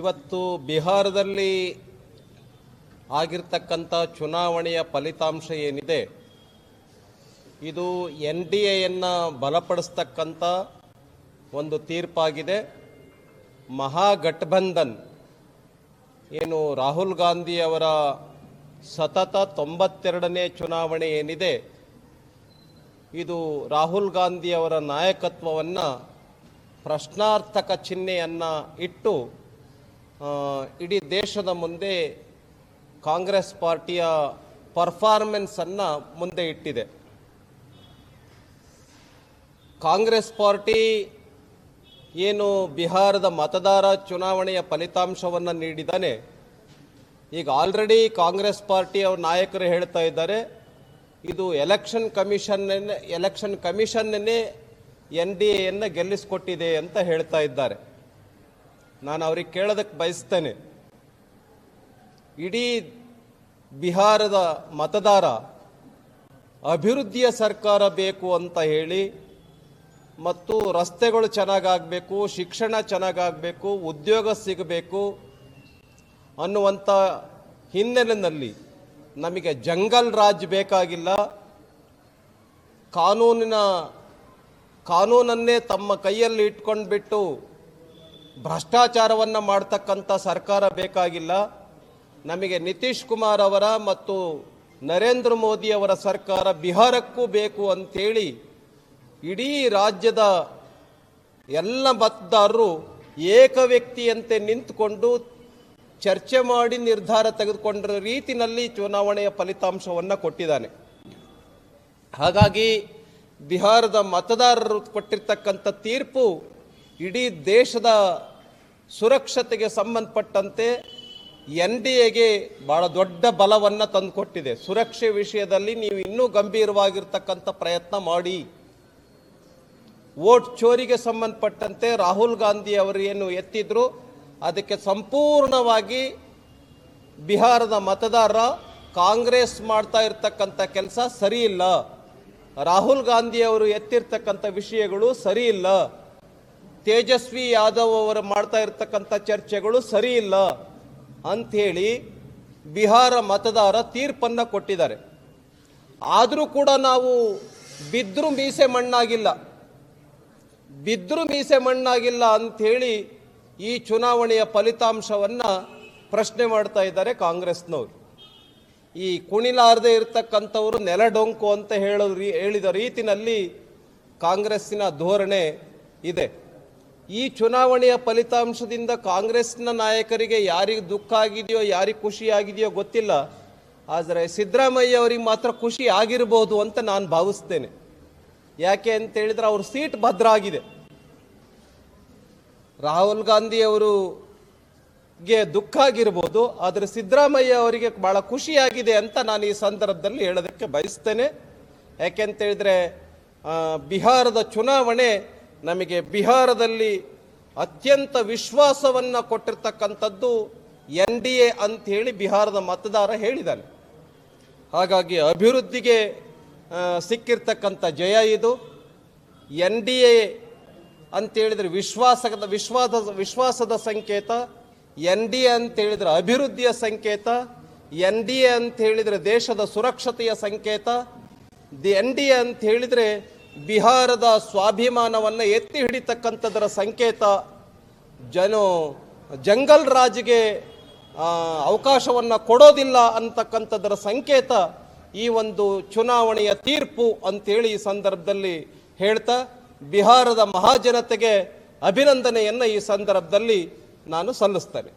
ಇವತ್ತು ಬಿಹಾರದಲ್ಲಿ ಆಗಿರ್ತಕ್ಕಂಥ ಚುನಾವಣೆಯ ಫಲಿತಾಂಶ ಏನಿದೆ? ಇದು ಎನ್ ಡಿ ಎಯನ್ನು ಬಲಪಡಿಸ್ತಕ್ಕಂಥ ಒಂದು ತೀರ್ಪಾಗಿದೆ. ಮಹಾಗಠಬಂಧನ್ ಏನು ರಾಹುಲ್ ಗಾಂಧಿ ಅವರ ಸತತ ತೊಂಬತ್ತೆರಡನೇ ಚುನಾವಣೆ ಏನಿದೆ? ಇದು ರಾಹುಲ್ ಗಾಂಧಿ ಅವರ ನಾಯಕತ್ವವನ್ನು ಪ್ರಶ್ನಾರ್ಥಕ ಚಿಹ್ನೆಯನ್ನು ಇಟ್ಟು ಇಡೀ ದೇಶದ ಮುಂದೆ ಕಾಂಗ್ರೆಸ್ ಪಾರ್ಟಿಯ ಪರ್ಫಾರ್ಮೆನ್ಸನ್ನು ಮುಂದೆ ಇಟ್ಟಿದೆ. ಕಾಂಗ್ರೆಸ್ ಪಾರ್ಟಿ ಏನು ಬಿಹಾರದ ಮತದಾರ ಚುನಾವಣೆಯ ಫಲಿತಾಂಶವನ್ನು ನೀಡಿದ್ದಾನೆ. ಈಗ ಆಲ್ರೆಡಿ ಕಾಂಗ್ರೆಸ್ ಪಾರ್ಟಿಯ ನಾಯಕರು ಹೇಳ್ತಾ ಇದ್ದಾರೆ, ಇದು ಎಲೆಕ್ಷನ್ ಕಮಿಷನ್ ಎಲೆಕ್ಷನ್ ಕಮಿಷನ್ನೇ ಎನ್ ಡಿ ಎಯನ್ನು ಗೆಲ್ಲಿಸಿಕೊಟ್ಟಿದೆ ಅಂತ ಹೇಳ್ತಾ ಇದ್ದಾರೆ. ನಾನು ಅವ್ರಿಗೆ ಕೇಳೋದಕ್ಕೆ ಬಯಸ್ತೇನೆ. ಇಡೀ ಬಿಹಾರದ ಮತದಾರ ಅಭಿವೃದ್ಧಿಯ ಸರ್ಕಾರ ಬೇಕು ಅಂತ ಹೇಳಿ ಮತ್ತು ರಸ್ತೆಗಳು ಚೆನ್ನಾಗಾಗಬೇಕು, ಶಿಕ್ಷಣ ಚೆನ್ನಾಗಾಗಬೇಕು, ಉದ್ಯೋಗ ಸಿಗಬೇಕು ಅನ್ನುವಂಥ ಹಿನ್ನೆಲೆಯಲ್ಲಿ ನಮಗೆ ಜಂಗಲ್ ರಾಜ್ ಬೇಕಾಗಿಲ್ಲ. ಕಾನೂನಿನ ಕಾನೂನನ್ನೇ ತಮ್ಮ ಕೈಯಲ್ಲಿ ಇಟ್ಕೊಂಡ್ಬಿಟ್ಟು ಭ್ರಷ್ಟಾಚಾರವನ್ನು ಮಾಡ್ತಕ್ಕಂಥ ಸರ್ಕಾರ ಬೇಕಾಗಿಲ್ಲ. ನಮಗೆ ನಿತೀಶ್ ಕುಮಾರ್ ಅವರ ಮತ್ತು ನರೇಂದ್ರ ಮೋದಿ ಅವರ ಸರ್ಕಾರ ಬಿಹಾರಕ್ಕೂ ಬೇಕು ಅಂತೇಳಿ ಇಡೀ ರಾಜ್ಯದ ಎಲ್ಲ ಮತದಾರರು ಏಕ ವ್ಯಕ್ತಿಯಂತೆ ನಿಂತುಕೊಂಡು ಚರ್ಚೆ ಮಾಡಿ ನಿರ್ಧಾರ ತೆಗೆದುಕೊಂಡ ರೀತಿಯಲ್ಲಿ ಚುನಾವಣೆಯ ಫಲಿತಾಂಶವನ್ನು ಕೊಟ್ಟಿದ್ದಾನೆ. ಹಾಗಾಗಿ ಬಿಹಾರದ ಮತದಾರರು ಕೊಟ್ಟಿರ್ತಕ್ಕಂಥ ತೀರ್ಪು ಇಡೀ ದೇಶದ ಸುರಕ್ಷತೆಗೆ ಸಂಬಂಧಪಟ್ಟಂತೆ ಎನ್ ಡಿ ಎಗೆ ಭಾಳ ದೊಡ್ಡ ಬಲವನ್ನು ತಂದುಕೊಟ್ಟಿದೆ. ಸುರಕ್ಷೆ ವಿಷಯದಲ್ಲಿ ನೀವು ಇನ್ನೂ ಗಂಭೀರವಾಗಿರ್ತಕ್ಕಂಥ ಪ್ರಯತ್ನ ಮಾಡಿ. ವೋಟ್ ಚೋರಿಗೆ ಸಂಬಂಧಪಟ್ಟಂತೆ ರಾಹುಲ್ ಗಾಂಧಿ ಅವರು ಏನು ಎತ್ತಿದ್ರು, ಅದಕ್ಕೆ ಸಂಪೂರ್ಣವಾಗಿ ಬಿಹಾರದ ಮತದಾರ ಕಾಂಗ್ರೆಸ್ ಮಾಡ್ತಾ ಇರ್ತಕ್ಕಂಥ ಕೆಲಸ ಸರಿ ಇಲ್ಲ. ರಾಹುಲ್ ಗಾಂಧಿ ಅವರು ಎತ್ತಿರ್ತಕ್ಕಂಥ ವಿಷಯಗಳು ಸರಿ ಇಲ್ಲ. ತೇಜಸ್ವಿ ಯಾದವ್ ಅವರು ಮಾಡ್ತಾ ಇರ್ತಕ್ಕಂಥ ಚರ್ಚೆಗಳು ಸರಿ ಇಲ್ಲ ಅಂಥೇಳಿ ಬಿಹಾರ ಮತದಾರ ತೀರ್ಪನ್ನು ಕೊಟ್ಟಿದ್ದಾರೆ. ಆದರೂ ಕೂಡ ನಾವು ಬಿದ್ದರೂ ಮೀಸೆ ಮಣ್ಣಾಗಿಲ್ಲ. ಬಿದ್ದರೂ ಮೀಸೆ ಮಣ್ಣಾಗಿಲ್ಲ ಅಂಥೇಳಿ ಈ ಚುನಾವಣೆಯ ಫಲಿತಾಂಶವನ್ನು ಪ್ರಶ್ನೆ ಮಾಡ್ತಾ ಇದ್ದಾರೆ ಕಾಂಗ್ರೆಸ್ನವರು. ಈ ಕುಣಿಲಾರದೆ ಇರತಕ್ಕಂಥವರು ನೆಲಡೊಂಕು ಅಂತ ಹೇಳೋ ರೀ, ಹೇಳಿದ ರೀತಿನಲ್ಲಿ ಕಾಂಗ್ರೆಸ್ಸಿನ ಧೋರಣೆ ಇದೆ. ಈ ಚುನಾವಣೆಯ ಫಲಿತಾಂಶದಿಂದ ಕಾಂಗ್ರೆಸ್ನ ನಾಯಕರಿಗೆ ಯಾರಿಗೆ ದುಃಖ ಆಗಿದೆಯೋ, ಯಾರಿಗೆ ಖುಷಿ ಆಗಿದೆಯೋ ಗೊತ್ತಿಲ್ಲ. ಆದರೆ ಸಿದ್ದರಾಮಯ್ಯ ಅವರಿಗೆ ಮಾತ್ರ ಖುಷಿ ಆಗಿರಬಹುದು ಅಂತ ನಾನು ಭಾವಿಸ್ತೇನೆ. ಯಾಕೆ ಅಂತ ಹೇಳಿದ್ರೆ ಅವ್ರ ಸೀಟ್ ಭದ್ರ ಆಗಿದೆ ರಾಹುಲ್ ಗಾಂಧಿ ಅವರು ಗೆ ದುಃಖ ಆಗಿರ್ಬೋದು, ಆದರೆ ಸಿದ್ದರಾಮಯ್ಯ ಅವರಿಗೆ ಬಹಳ ಖುಷಿಯಾಗಿದೆ ಅಂತ ನಾನು ಈ ಸಂದರ್ಭದಲ್ಲಿ ಹೇಳೋದಕ್ಕೆ ಬಯಸ್ತೇನೆ. ಯಾಕೆಂತ ಹೇಳಿದ್ರೆ ಬಿಹಾರದ ಚುನಾವಣೆ ನಮಗೆ ಬಿಹಾರದಲ್ಲಿ ಅತ್ಯಂತ ವಿಶ್ವಾಸವನ್ನು ಕೊಟ್ಟಿರ್ತಕ್ಕಂಥದ್ದು ಎನ್ ಡಿ ಎ ಅಂಥೇಳಿ ಬಿಹಾರದ ಮತದಾರ ಹೇಳಿದ್ದಾನೆ. ಹಾಗಾಗಿ ಅಭಿವೃದ್ಧಿಗೆ ಸಿಕ್ಕಿರ್ತಕ್ಕಂಥ ಜಯ ಇದು. ಎನ್ ಡಿ ಎ ಅಂತೇಳಿದರೆ ವಿಶ್ವಾಸದ ವಿಶ್ವಾಸದ ವಿಶ್ವಾಸದ ಸಂಕೇತ. ಎನ್ ಡಿ ಎ ಅಂತೇಳಿದರೆ ಅಭಿವೃದ್ಧಿಯ ಸಂಕೇತ. ಎನ್ ಡಿ ಎ ಅಂತ ಹೇಳಿದರೆ ದೇಶದ ಸುರಕ್ಷತೆಯ ಸಂಕೇತ. ದಿ ಎನ್ ಡಿ ಎ ಅಂತ ಹೇಳಿದರೆ ಬಿಹಾರದ ಸ್ವಾಭಿಮಾನವನ್ನು ಎತ್ತಿ ಹಿಡಿತಕ್ಕಂಥದ್ರ ಸಂಕೇತ ಜನ ಜಂಗಲ್ ರಾಜ್ಗೆ ಅವಕಾಶವನ್ನು ಕೊಡೋದಿಲ್ಲ ಅಂತಕ್ಕಂಥದ್ರ ಸಂಕೇತ ಈ ಒಂದು ಚುನಾವಣೆಯ ತೀರ್ಪು ಅಂತೇಳಿ ಈ ಸಂದರ್ಭದಲ್ಲಿ ಹೇಳ್ತಾ ಬಿಹಾರದ ಮಹಾಜನತೆಗೆ ಅಭಿನಂದನೆಯನ್ನು ಈ ಸಂದರ್ಭದಲ್ಲಿ ನಾನು ಸಲ್ಲಿಸ್ತೇನೆ.